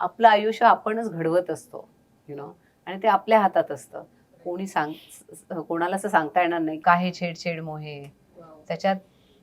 आपलं आयुष्य आपणच घडवत असतो यु नो आणि ते आपल्या हातात असतं. कोणी सांग कोणाला असं सांगता येणार नाही. काय छेडछेड मोहे. त्याच्यात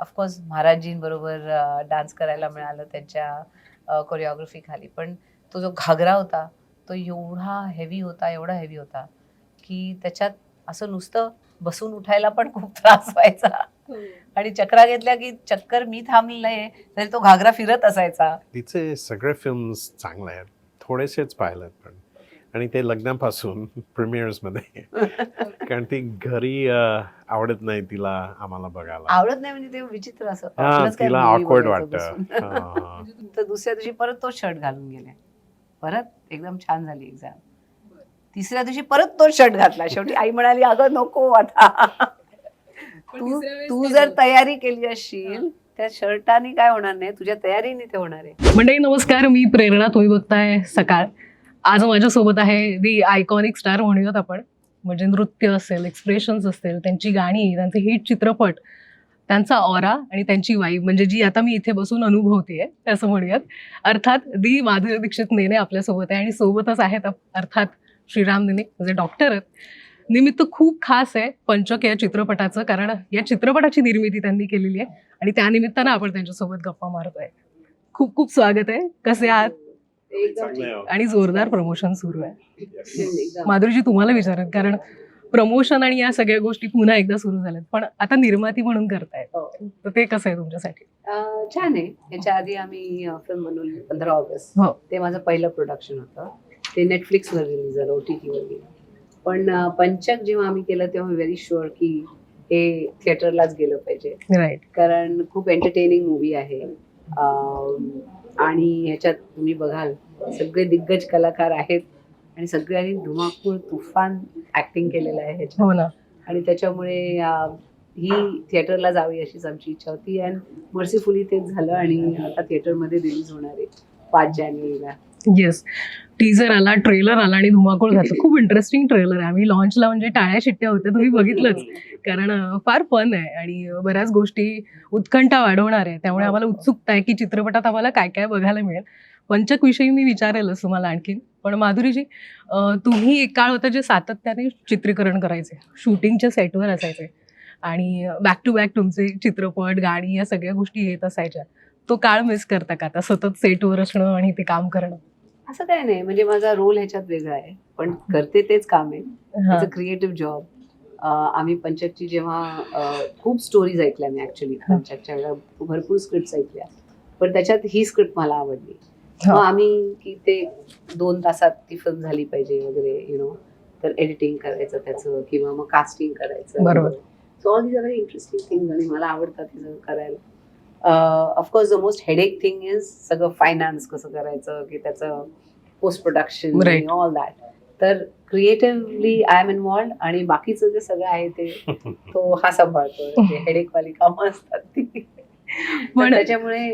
ऑफकोर्स महाराजजींबरोबर डान्स करायला मिळालं त्यांच्या कोरिओग्राफी खाली. पण तो जो घागरा होता तो एवढा हेवी होता एवढा हेवी होता की त्याच्यात असं नुसतं बसून उठायला पण खूप त्रास व्हायचा. आणि चक्रा घेतल्या की चक्कर मी थांबले तरी तो घागरा फिरत असायचा. तिचे सगळे फिल्म्स चांगले आहेत. थोडेसेच पाहिलेत पण. आणि ते लग्नापासून प्रीमियर्समध्ये कारण ती घरी आवडत नाही तिला आम्हाला बघायला. आवडत नाही म्हणजे ते विचित्र असं. तिला ऑकवर्ड वाटत. दुसऱ्या दिवशी परत तो शर्ट घालून गेले. परत एकदम छान झाली एक्झाम तिसऱ्या दिवशी परत तो शर्ट घातला. शेवटी आई म्हणाली अगं नको आता. तू तू जर तयारी केली असशील त्या शर्टाने काय होणार नाही? तुझ्या तयारीने ते होणार आहे. मंडळी नमस्कार. मी प्रेरणा तुम्ही बघताय सकाळ. आज माझ्यासोबत आहे दी आयकॉनिक स्टार म्हणूयात आपण. म्हणजे नृत्य असेल एक्सप्रेशन्स असतील त्यांची गाणी त्यांचे हिट चित्रपट त्यांचा ऑरा आणि त्यांची वाईब म्हणजे जी आता मी इथे बसून अनुभवतेय असं म्हणूयात. अर्थात दी माधुरी दीक्षित नेने आपल्यासोबत आहे आणि सोबतच आहेत अर्थात श्रीराम नेने म्हणजे डॉक्टर आहेत. निमित्त खूप खास आहे पंचक या चित्रपटाचं कारण या चित्रपटाची निर्मिती त्यांनी केलेली आहे आणि त्या निमित्तानं आपण त्यांच्यासोबत गप्पा मारतोय. खूप खूप स्वागत आहे. कसे आहात? आणि जोरदार प्रमोशन सुरू आहे. माधुरीजी तुम्हाला विचारत कारण प्रमोशन आणि या सगळ्या गोष्टी पुन्हा एकदा सुरू झाल्यात. पण आता निर्माती म्हणून करताय हो. तर ते कसं आहे तुमच्यासाठी? छान आहे. याच्या आधी आम्ही फिल्म बनवली पंधरा ऑगस्ट. हो. ते माझं पहिलं प्रोडक्शन होतं. ते नेटफ्लिक्सवर रिलीज झालं ओ टी टीवर गेलं. पण पंचक जेव्हा आम्ही केलं तेव्हा व्हेरी शुअर की हे थिएटरलाच गेलं पाहिजे. राईट कारण खूप एंटरटेनिंग मूवी आहे. आणि ह्याच्यात तुम्ही बघाल सगळे दिग्गज कलाकार आहेत आणि सगळ्यांनी धुमाकूळ तुफान ऍक्टिंग केलेलं आहे ह्याच्यात. हो ना. आणि त्याच्यामुळे ही थिएटरला जावी अशीच आमची इच्छा होती. अँड मर्सीफुली तेच झालं आणि आता थिएटरमध्ये रिलीज होणार आहे. पाच जानेवारीला येस टीजर आला ट्रेलर आला आणि धुमाकूळ घातलं. खूप इंटरेस्टिंग ट्रेलर आहे. आम्ही लॉन्चला म्हणजे टाळ्या शिट्ट्या होत्या तुम्ही बघितलंच. कारण फार फन आहे आणि बऱ्याच गोष्टी उत्कंठा वाढवणार आहे. त्यामुळे आम्हाला उत्सुकता आहे की चित्रपटात आम्हाला काय काय बघायला मिळेल. पंचक विषयी मी विचारेलच तुम्हाला आणखीन. पण माधुरीजी तुम्ही एक काळ होता जे सातत्याने चित्रीकरण करायचे. शूटिंगच्या सेटवर असायचे. आणि बॅक टू बॅक तुमचे चित्रपट गाणी या सगळ्या गोष्टी येत असायच्या. तो काळ मिस करता का? आता सतत सेटवर असणं आणि ते काम करणं. असं काय नाही. म्हणजे माझा रोल ह्याच्यात वेगळा आहे. पण करते तेच काम आहे. क्रिएटिव्ह जॉब आम्ही पंचकची जेव्हा खूप स्टोरीज ऐकल्या मी ऍक्च्युली पंचकच्या वेळेला भरपूर स्क्रिप्ट ऐकल्या. पण त्याच्यात ही स्क्रिप्ट मला आवडली. मग आम्ही की ते दोन तासात ती फिल्म झाली पाहिजे वगैरे यु नो तर एडिटिंग करायचं त्याचं किंवा मग कास्टिंग करायचं. बरोबर. So all these are very interesting thing आणि मला आवडतात करायला. Of course the most headache thing is सगळं फायनान्स कसं करायचं की त्याचं पोस्ट प्रोडक्शन. ऑल दॅट तर क्रिएटिव्हली आय एम इन्वॉल्ड आणि बाकीचं जे सगळं आहे ते तो हा सांभाळतो हेडेकवाली कामं असतात ती. त्याच्यामुळे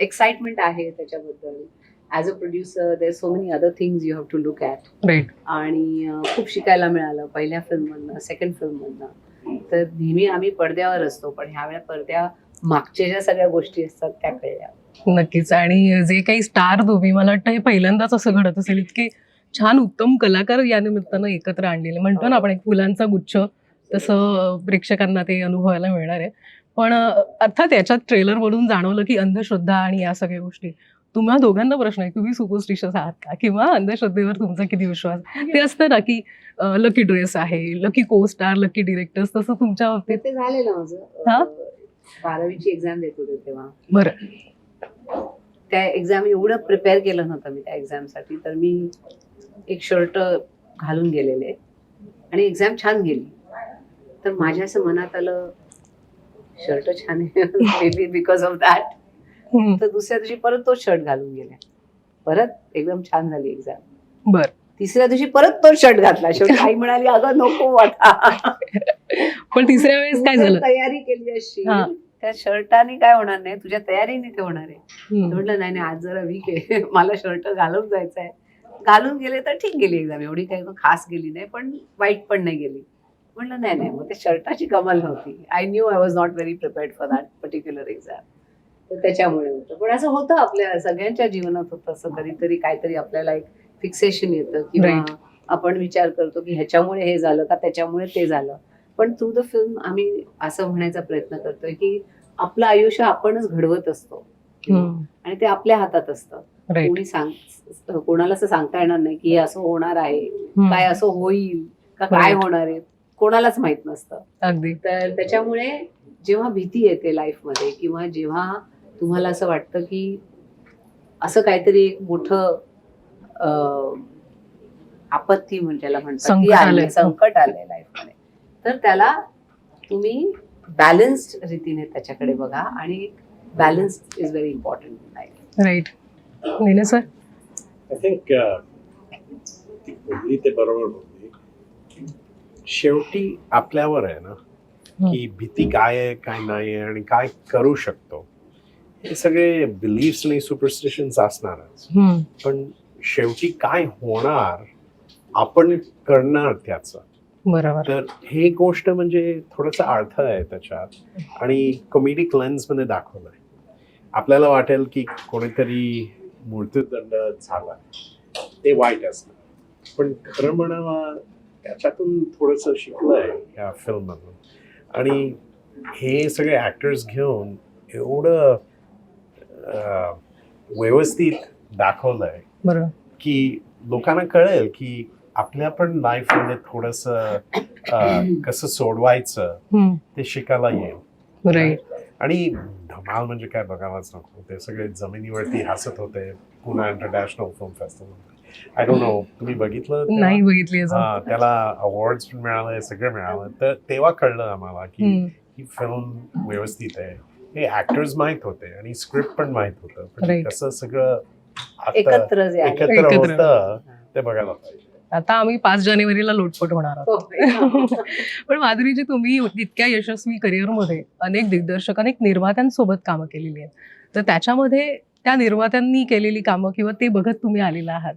एक्साइटमेंट आहे त्याच्याबद्दल. As a producer there so many other things you have to look at आणि खूप शिकायला मिळालं पहिल्या फिल्ममधनं सेकंड फिल्ममधनं तर नेहमी आम्ही पडद्यावर असतो पण ह्यावेळेला पडद्या मागच्या ज्या सगळ्या गोष्टी असतात त्या कळल्या. नक्कीच. आणि जे काही स्टार तुम्ही मला वाटतं हे पहिल्यांदाच असं घडत असेल. इतके छान उत्तम कलाकार या निमित्तानं एकत्र आणलेले. म्हणतो ना आपण एक फुलांचा गुच्छ तसं प्रेक्षकांना ते अनुभवायला मिळणार आहे. पण अर्थात याच्यात ट्रेलर मधून जाणवलं की अंधश्रद्धा आणि या सगळ्या गोष्टी. तुम्हाला दोघांना प्रश्न आहे तुम्ही सुपरस्टिशियस आहात का? किंवा अंधश्रद्धेवर तुमचा किती विश्वास? ते असतं ना की लकी ड्रेस आहे लकी को स्टार लकी डिरेक्टर्स तसं तुमच्या बाबतीत. ते झालेलं माझं. हा? बारावीची एक्झाम देत होते तेव्हा. बरं. त्या एक्झाम एवढं प्रिपेअर केलं नव्हतं मी त्या एक्झामसाठी तर मी एक शर्ट घालून गेलेले. आणि एक्झाम छान गेली. तर माझ्या असं मनात आलं शर्ट छान आहे. बिकॉज ऑफ दॅट तर दुसऱ्या दिवशी परत तो शर्ट घालून गेले. परत एकदम छान झाली एक्झाम बरं. तिसऱ्या दिवशी परत तो शर्ट घातला. शेवटी आई म्हणाली अगं नको आता. पण तिसऱ्या वेळेस काय झालं? तयारी केली अशी. त्या शर्टाने काय होणार नाही? तुझ्या तयारीने ते होणार आहे. म्हटलं नाही नाही आज जरा वीक आहे. मला शर्ट घालून जायचं आहे. घालून गेले तर ठीक गेली एक्झाम एवढी काही खास गेली नाही पण वाईट पण नाही गेली. म्हटलं नाही नाही मग ते शर्टाची कमाल नव्हती. I knew I was not very prepared for that particular exam तर त्याच्यामुळे होतं. पण असं होतं आपल्या सगळ्यांच्या जीवनात होतं. असं कधीतरी काहीतरी आपल्याला एक फिक्सेशन येतं किंवा. आपण विचार करतो की ह्याच्यामुळे हे झालं का त्याच्यामुळे ते झालं. पण थ्रू द फिल्म आम्ही असं म्हणायचा प्रयत्न करतोय की आपलं आयुष्य आपणच घडवत असतो. आणि ते आपल्या हातात असतं कोणी सांग कोणाला असं सांगता येणार नाही की हे असं होणार आहे. काय असं होईल का काय. होणार आहे कोणालाच माहीत नसतं अगदी तर त्याच्यामुळे जेव्हा भीती येते लाईफमध्ये किंवा जेव्हा तुम्हाला असं वाटतं की असं काहीतरी एक मोठं आपत्ती म्हणजे म्हणतात संकट आली, आलंय. तर त्याला तुम्ही बॅलन्स्ड रीतीने त्याच्याकडे बघा आणि balance is very important in life right Neele sir I think ती बोलली ते बरोबर बोलली. शेवटी आपल्यावर आहे ना की भीती काय आहे काय नाही आहे आणि काय करू शकतो हे सगळे बिलीफ्स आणि सुपरस्टिशन्स असणारच. पण शेवटी काय होणार आपण करणार त्याचं. बरोबर. तर हे गोष्ट म्हणजे थोडंसं अर्थ आहे त्याच्यात आणि कॉमेडिक लेन्समध्ये दाखवलंय आपल्याला वाटेल की कोणीतरी मृत्यूदंड झाला. ते वाईट असणार पण खरं म्हणावं त्याच्यातून थोडंसं शिकलंय या फिल्ममधून. आणि हे सगळे ॲक्टर्स घेऊन एवढं व्यवस्थित दाखवलंय बरोबर. की लोकांना कळेल की आपल्या पण लाईफमध्ये थोडस कसं सोडवायचं. ते शिकायला येईल आणि धमाल म्हणजे काय बघायलाच नको ते सगळे जमिनीवरती हसत होते पुन्हा international film festival I don't know तुम्ही बघितलं? नाही बघितली अजून हा, त्याला अवॉर्ड्स पण मिळाले सगळं मिळालं तर तेव्हा कळलं आम्हाला की. ही फिल्म व्यवस्थित आहे हे ऍक्टर्स माहीत होते आणि स्क्रिप्ट पण माहीत होतं पण. कसं सगळं एकत्र. होतं ते बघायला पाहिजे आता आम्ही पाच जानेवारीला लोटपट होणार आहोत. हो. पण माधुरीजी तुम्ही इतक्या यशस्वी करिअरमध्ये अनेक दिग्दर्शक अनेक निर्मात्यांसोबत कामं केलेली आहेत. तर त्याच्यामध्ये त्या निर्मात्यांनी केलेली कामं किंवा ते बघत तुम्ही आलेला आहात.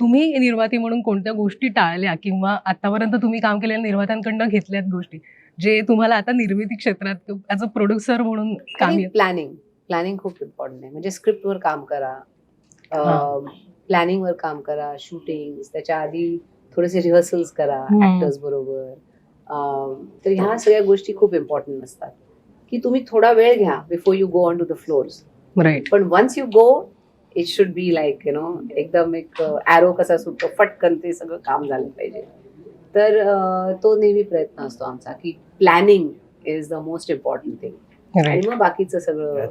तुम्ही निर्माती म्हणून कोणत्या गोष्टी टाळल्या किंवा आतापर्यंत तुम्ही काम केलेल्या निर्मात्यांकडनं घेतल्यात गोष्टी जे तुम्हाला आता निर्मिती क्षेत्रात ऍज अ प्रोड्युसर म्हणून काम प्लॅनिंग प्लॅनिंग खूप इम्पॉर्टंट आहे. म्हणजे स्क्रिप्टवर काम करा. हा. प्लॅनिंगवर काम करा शूटिंग त्याच्या आधी थोडेसे रिहर्सल्स करा. ऍक्टर्स बरोबर. अं, तर ह्या सगळ्या गोष्टी खूप इम्पॉर्टंट असतात. की तुम्ही थोडा वेळ घ्या before you go on to the floors right पण once you go it should be like you know एकदम एक ॲरो कसा सुटतो फटकन ते सगळं काम झालं पाहिजे. तर तो नेहमी प्रयत्न असतो आमचा की planning is the most important thing आणि मग बाकीचं सगळं.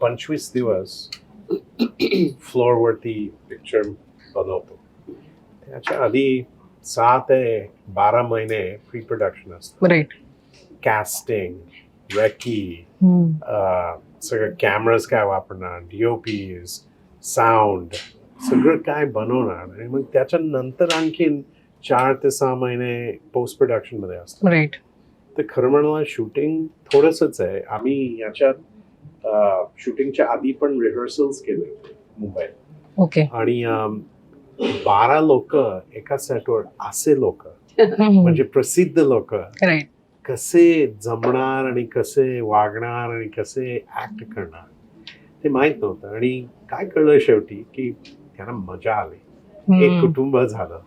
पंचवीस दिवस फ्लोअरवरती पिक्चर बनवतो. त्याच्या आधी सहा ते बारा महिने प्री प्रोडक्शन असतं राईट कॅस्टिंग रेकी सगळं कॅमेराज काय वापरणार डीओपीज साऊंड सगळं काय बनवणार. आणि मग त्याच्या नंतर आणखीन चार ते सहा महिने पोस्ट प्रोडक्शनमध्ये असतात राईट तर खरं म्हणाला शूटिंग थोडंसंच आहे. आम्ही याच्यात शूटिंगच्या आधी पण रिहर्सल्स केले मुंबईत. ओके. आणि बारा लोक एका सेटवर असे लोक म्हणजे प्रसिद्ध लोक कसे जमणार आणि कसे वागणार आणि कसे ऍक्ट करणार ते माहीत नव्हतं. आणि काय कळलं शेवटी की त्यांना मजा आली. एक कुटुंब झालं.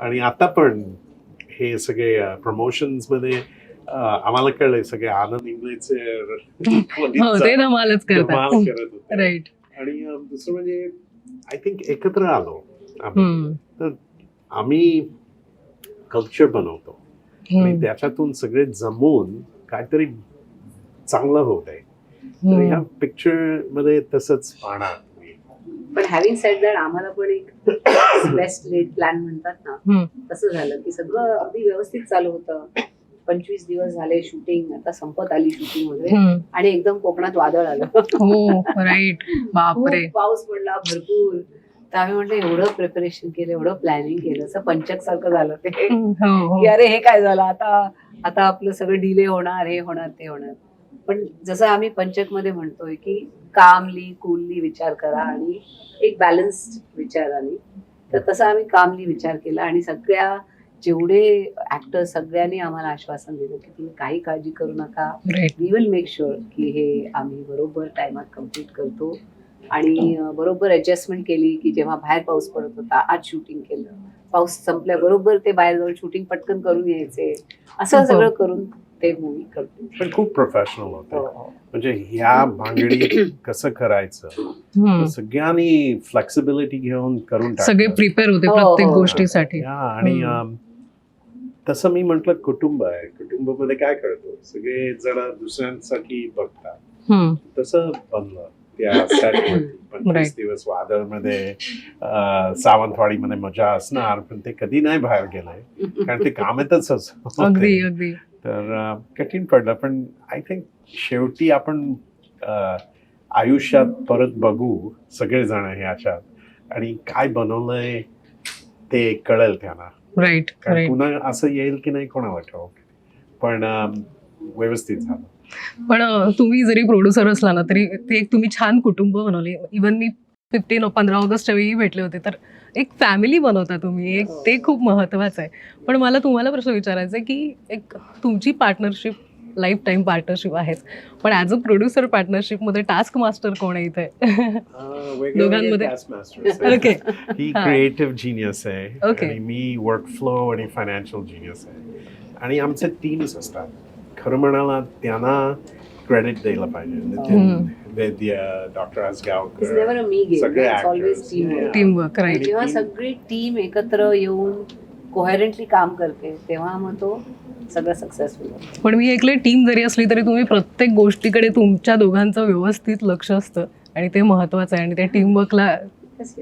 आणि आता पण हे सगळे प्रमोशन्समध्ये आम्हाला कळलंय सगळे आनंद इंगळेचे हो धमालच करत होते. राईट आणि दुसरं म्हणजे आय थिंक एकत्र आलो आम्ही. आम्ही कल्चर बनवतो. आणि त्याच्यातून सगळे जमून काहीतरी चांगलं होत आहे. तर ह्या पिक्चरमध्ये तसंच पाहणार. पण हॅव्हिंग सेड दॅट आम्हाला पण एक बेस्ट रेट प्लॅन म्हणतात ना. तसं झालं की सगळं अगदी व्यवस्थित चालू होतं. पंचवीस दिवस झाले शूटिंग आता संपत आली शूटिंग वगैरे आणि एकदम कोकणात वादळ आलं. हो राईट बापरे. पाऊस पडला भरपूर. तर आम्ही म्हटलं एवढं प्रिपरेशन केलं एवढं प्लॅनिंग केलं असं पंचक सारखं झालं ते. हो हो. की अरे हे काय झालं? आता आता आपलं सगळं डिले होणार हे होणार ते होणार. पण जसं आम्ही पंचकमध्ये म्हणतोय की कामली कुलली विचार करा आणि एक बॅलन्स्ड विचाराने तर तसा आम्ही कामली विचार केला आणि सगळ्या जेवढे ऍक्टर सगळ्यांनी आम्हाला आश्वासन दिलं की तुम्ही काही काळजी करू नका वी विल मेक शुअर की हे आम्ही बरोबर टायमात कंप्लीट करतो आणि बरोबर ऍडजस्टमेंट केली की जेव्हा बाहेर पाऊस पडत होता आज शूटिंग केलं पाऊस संपल्याबरोबर ते बाहेर जाऊन शूटिंग पटकन करून यायचे असं हो. सगळं करून ते मूवी करतो पण खूप प्रोफेशनल होते हो, हो. म्हणजे ह्या भांगडी कसं करायचं. सगळ्यांनी फ्लेक्सिबिलिटी घेऊन करून. सगळे प्रिपेअर होते प्रत्येक. गोष्टीसाठी आणि तसं मी म्हंटल कुटुंब आहे कुटुंबामध्ये काय करतो सगळे जण दुसऱ्यांसाठी बघतात. तसं बनलं त्या वरती. पंचवीस. दिवस वादळमध्ये सावंतवाडीमध्ये मजा असणार पण ते कधी नाही बाहेर गेलंय कारण ते कामातच असं अगदी होते. अगदी तर कठीण पडलं पण आय थिंक शेवटी आपण आयुष्यात परत बघू सगळेजण ह्याच्यात आणि काय बनवलंय ते कळेल त्यांना राईट पुन्हा असं येईल की नाही कोणाला ठाऊक पण व्यवस्थित झालं. पण तुम्ही जरी प्रोड्युसर असला ना तरी ते एक तुम्ही छान कुटुंब बनवले. इवन मी फिफ्टीन पंधरा ऑगस्टच्या वेळी भेटले होते तर एक फॅमिली बनवता तुम्ही. एक ते खूप महत्वाचं आहे. पण मला तुम्हाला प्रश्न विचारायचा आहे की एक तुमची पार्टनरशिप लाईफ टाईम पार्टनरशिप आहेच पण ॲज अ प्रोड्युसर पार्टनरशिपमध्ये टास्क मास्टर कोण आहे इथे दोघांमध्ये? ओके ही. क्रिएटिव्ह जिनियस आहे. आणि मी वर्क फ्लो आणि फायनान्शियल जिनियस आहे आणि आमचे टीम्स असतात खरं म्हणाला त्यांना क्रेडिट द्यायला पाहिजे. Vaidya doctor It's Asgaonkar never a me game. सगळे. टीमवर्क राईट जेव्हा सगळी टीम एकत्र येऊन कोहेरंटली काम करते तेव्हा मग तो सगळं सक्सेसफुल पण मी ऐकलंय टीम जरी असली तरी तुम्ही प्रत्येक गोष्टीकडे तुमच्या दोघांचं व्यवस्थित लक्ष असतं. आणि ते महत्वाचं आहे आणि त्या टीमवर्कला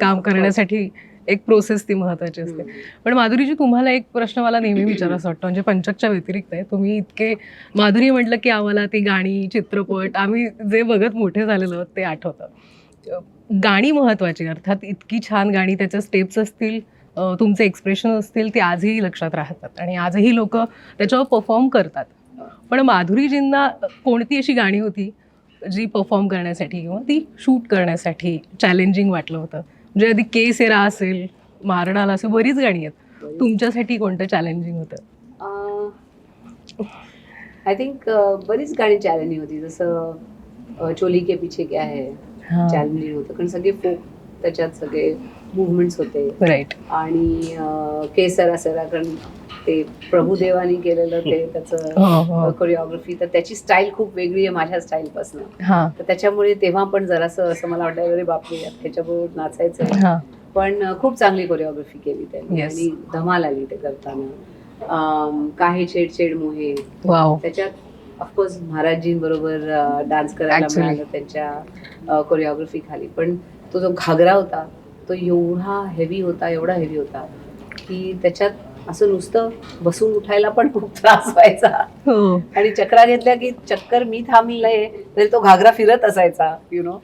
काम करण्यासाठी एक प्रोसेस ती महत्वाची असते. पण माधुरीजी तुम्हाला एक प्रश्न मला नेहमी विचारायचा वाटतो. म्हणजे पंचकच्या व्यतिरिक्त आहे. तुम्ही इतके माधुरी म्हटलं की आम्हाला ती गाणी चित्रपट आम्ही जे बघत मोठे झालेलो आहोत ते आठवतं. गाणी महत्वाची अर्थात इतकी छान गाणी त्याच्या स्टेप्स असतील तुमचे एक्सप्रेशन असतील ते आजही लक्षात राहतात. आणि आजही लोक त्याच्यावर परफॉर्म करतात. पण माधुरीजींना कोणती अशी गाणी होती जी परफॉर्म करण्यासाठी किंवा ती शूट करण्यासाठी चॅलेंजिंग वाटलं होतं? म्हणजे आधी के सेरा असेल मारडाला असेल बरीच गाणी आहेत. तुमच्यासाठी कोणतं चॅलेंजिंग होतं? आय थिंक बरीच गाणी चॅलेंजिंग होती. जसं चोली के पीछे क्या है? चॅलेंजिंग होतं. कारण सगळे फोक त्याच्यात सगळे मुवमेंट्स होते. राईट आणि केसर असेल कारण ते प्रभुदेवानी केलेलं ते त्याचं हो हो. कोरिओग्राफी तर त्याची स्टाईल खूप वेगळी आहे माझ्या स्टाईलपासून हां. तर त्याच्यामुळे तेव्हा पण जरासं असं मला वाटलं अरे बापरे त्याच्याबरोबर नाचायचं हां. पण खूप चांगली कोरिओग्राफी केली त्यांनी. आणि धमाल आली ते करताना. काही छेड छेड मोहे. त्याच्यात ऑफकोर्स महाराजजींबरोबर डान्स करायला. मिळालं त्यांच्या कोरिओग्राफी खाली. पण तो जो घागरा होता तो एवढा हेवी होता एवढा हेवी होता की त्याच्यात असं नुसतं बसून उठायला पण खूप त्रास व्हायचा. हो. आणि चक्रा घेतल्या की चक्कर मी थांबलंय तरी तो घागरा फिरत असायचा यु नो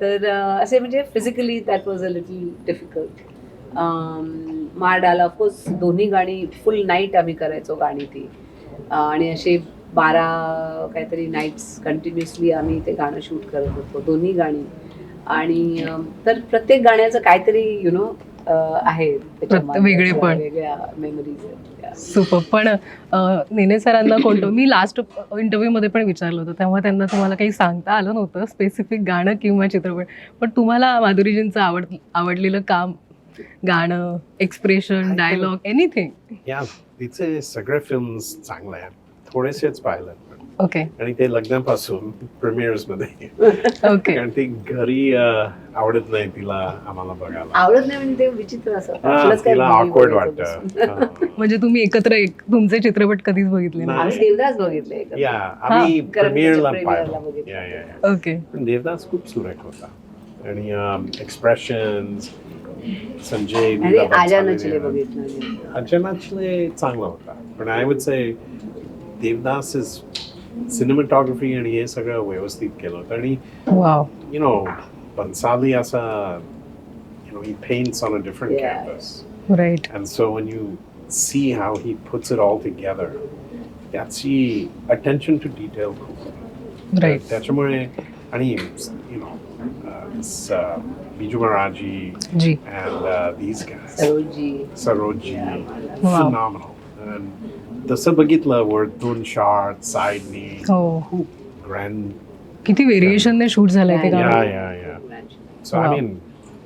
तर असे म्हणजे physically that was a little difficult मारडाला of course दोन्ही गाणी फुल नाईट आम्ही करायचो गाणी ती. आणि असे बारा काहीतरी नाईट्स कंटिन्युअसली आम्ही ते गाणं शूट करत होतो दोन्ही गाणी. आणि तर प्रत्येक गाण्याचं काहीतरी यु नो आहे वेगळेपण. मागे वेगळ्या मेमरीज सुपर पण नेने सरांना कोणतं मी लास्ट इंटरव्ह्यू मध्ये पण विचारलं होतं. तेव्हा त्यांना तुम्हाला काही सांगता आलं नव्हतं स्पेसिफिक गाणं किंवा चित्रपट. पण तुम्हाला माधुरीजींचं आवड आवडलेलं काम गाणं एक्सप्रेशन डायलॉग एनिथिंग या तिचे सगळे फिल्म चांगले आहेत. थोडेसेच पाहिलं ओके आणि ते लग्नापासून प्रीमियर्समध्ये ओके कारण ती घरी आवडत नाही तिला आम्हाला बघायला. आवडत नाही म्हणजे ते विचित्र असं. हा, तिला ऑकवर्ड वाटत. म्हणजे तुम्ही एकत्र एक तुमचे चित्रपट कधीच बघितले नाही. देवदास बघितले. या आम्ही प्रीमियरला पाहिलो. ओके देवदास खूप सुरेख होता. आणि एक्सप्रेशन संजय आणि लीला आजा बन्साली नचले ने- बघितलं. अचानकले चांगला होता. पण I would say Devdas is cinematography आणि हे सगळं व्यवस्थित केलं होतं आणि wow you know, Bansali as a, you know, he paints on a different Yeah. canvas. Right And so when you see how he puts it all together, त्याची attention to detail खूप आहे. राईट त्याच्यामुळे आणि you know, uh, this, uh, Biju Maharaji G and uh, these guys, Saroji Saroji, Wow. phenomenal. And तसं बघितलं वरतून short साईडनी हो. खूप ग्रँड किती व्हेरिएशनने शूट झालंय ते या गाणं? Yeah yeah so I Wow. Mean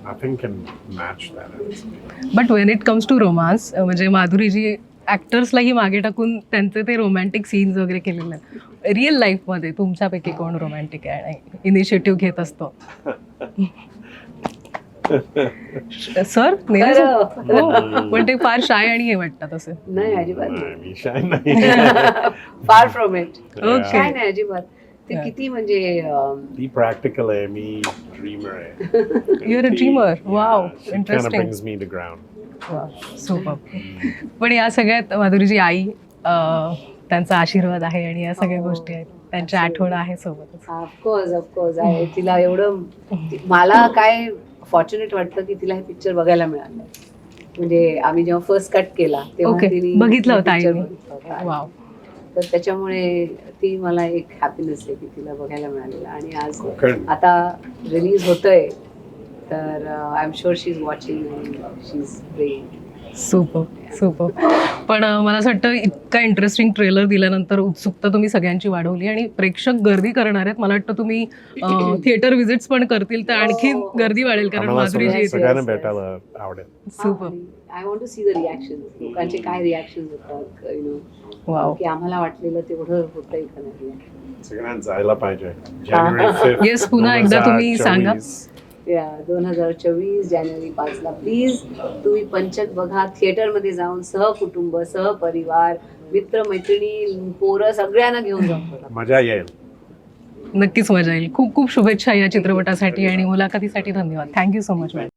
nothing can match that but when it comes to romance म्हणजे माधुरीजी ऍक्टर्सलाही मागे टाकून त्यांचे ते रोमॅन्टिक सीन्स वगैरे केलेले आहेत. रिअल लाईफमध्ये तुमच्यापैकी कोण रोमॅन्टिक आहे आणि इनिशिएटिव्ह घेत असतो? सर खरं. पण ते फार शाय आणि हे वाटतात असे नाही अजिबात नाही. नाही मी शाय नाही फार फ्रॉम इट. काय नाही अजिबात ते. किती म्हणजे अं, ती प्रॅक्टिकल आहे मी ड्रीमर आहे You're a dreamer. Wow. Interesting. Interesting. brings me to ground. Super पण या सगळ्यात माधुरीची आई अं, त्यांचा आशीर्वाद आहे आणि या सगळ्या हो. गोष्टी आहेत त्यांच्या आठवण आहे सोबतच ऑफकोर्स ऑफकोर्स आहे तिला एवढं ती- मला काय फॉर्च्युनेट वाटतं की तिला हे पिक्चर बघायला मिळालं म्हणजे आम्ही जेव्हा फर्स्ट कट केला तेव्हा Okay. तिने बघितलं होतं picture आईने. बघितलं होतं. वाव तर त्याच्यामुळे ती मला एक हॅपीनेस आहे की तिला बघायला मिळालेलं आणि आज आता रिलीज होतंय तर I am sure she is watching she is praying super super पण मला असं वाटतं इतका इंटरेस्टिंग ट्रेलर दिल्यानंतर उत्सुकता तुम्ही सगळ्यांची वाढवली आणि प्रेक्षक गर्दी करणार आहेत. मला वाटतं तुम्ही थिएटर विजिट्स पण करतील तर आणखी हो, हो. गर्दी वाढेल कारण सगळ्यांना yes. भेटायला आवडेल super I want to see the reaction लोकांचे काय रिॲक्शन होतात यु नो वाव की आम्हाला वाटलेलं तेवढं नाही? सगळ्यांना जायला पाहिजे. जानेवारी 5th, Yes, पुन्हा एकदा तुम्ही सांगा. 2024. या दोन हजार चोवीस जानेवारी पाचला. प्लीज तुम्ही पंचक बघा. थिएटरमध्ये जाऊन सहकुटुंब सहपरिवार मित्र मैत्रिणी पोरं सगळ्यांना घेऊन जाऊन बघा. मजा येईल. नक्कीच मजा येईल. खूप खूप शुभेच्छा या चित्रपटासाठी आणि मुलाखतीसाठी धन्यवाद. Thank you so much madam